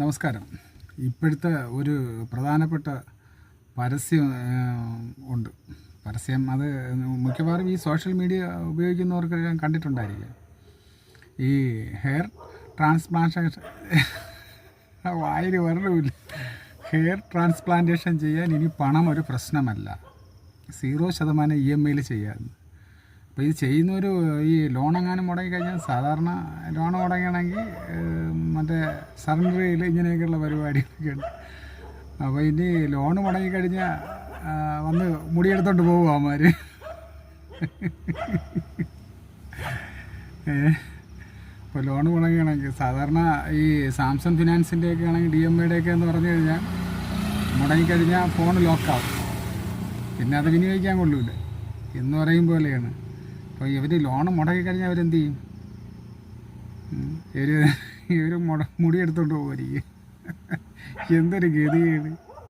നമസ്കാരം. ഇപ്പോഴത്തെ ഒരു പ്രധാനപ്പെട്ട പരസ്യം ഉണ്ട്. പരസ്യം അത് മിക്കവാറും ഈ സോഷ്യൽ മീഡിയ ഉപയോഗിക്കുന്നവർക്ക് ഞാൻ കണ്ടിട്ടുണ്ടായിരിക്കും. ഈ ഹെയർ ട്രാൻസ്പ്ലാന്റേഷൻ വായിൽ വരണമില്ല ഹെയർ ട്രാൻസ്പ്ലാന്റേഷൻ ചെയ്യാൻ ഇനി പണം ഒരു പ്രശ്നമല്ല. സീറോ ശതമാനം ഇ എം ഐയിൽ ചെയ്യാമെന്ന് അപ്പോൾ ഇത് ചെയ്യുന്നൊരു ഈ ലോൺ എങ്ങാനും മുടങ്ങി കഴിഞ്ഞാൽ സാധാരണ ലോൺ മുടങ്ങണമെങ്കിൽ മറ്റേ സറണ്ടറിയിൽ ഇങ്ങനെയൊക്കെയുള്ള പരിപാടിയൊക്കെ ഉണ്ട്. അപ്പോൾ ഇനി ലോൺ മുടങ്ങിക്കഴിഞ്ഞാൽ വന്ന് മുടിയെടുത്തോണ്ട് പോകും അവന്മാർ ഇപ്പോൾ ലോൺ മുടങ്ങുകയാണെങ്കിൽ സാധാരണ ഈ സാംസങ് ഫിനാൻസിന്റെ ഒക്കെ ആണെങ്കിൽ ഡി എം ഐയുടെ ഒക്കെ എന്ന് പറഞ്ഞു കഴിഞ്ഞാൽ മുടങ്ങിക്കഴിഞ്ഞാൽ ഫോൺ ലോക്കാവും പിന്നെ അത് വിനിയോഗിക്കാൻ കൊള്ളൂല. എന്ന് പറയും പോലെയാണ്. അപ്പോൾ ഇവർ ലോൺ മുടക്കി കഴിഞ്ഞാൽ അവരെന്ത് ചെയ്യും? ഇവർ ഇവർ മുട മുടി എടുത്തോണ്ട് പോകുമായിരിക്കും എന്തൊരു ഗതികേട്.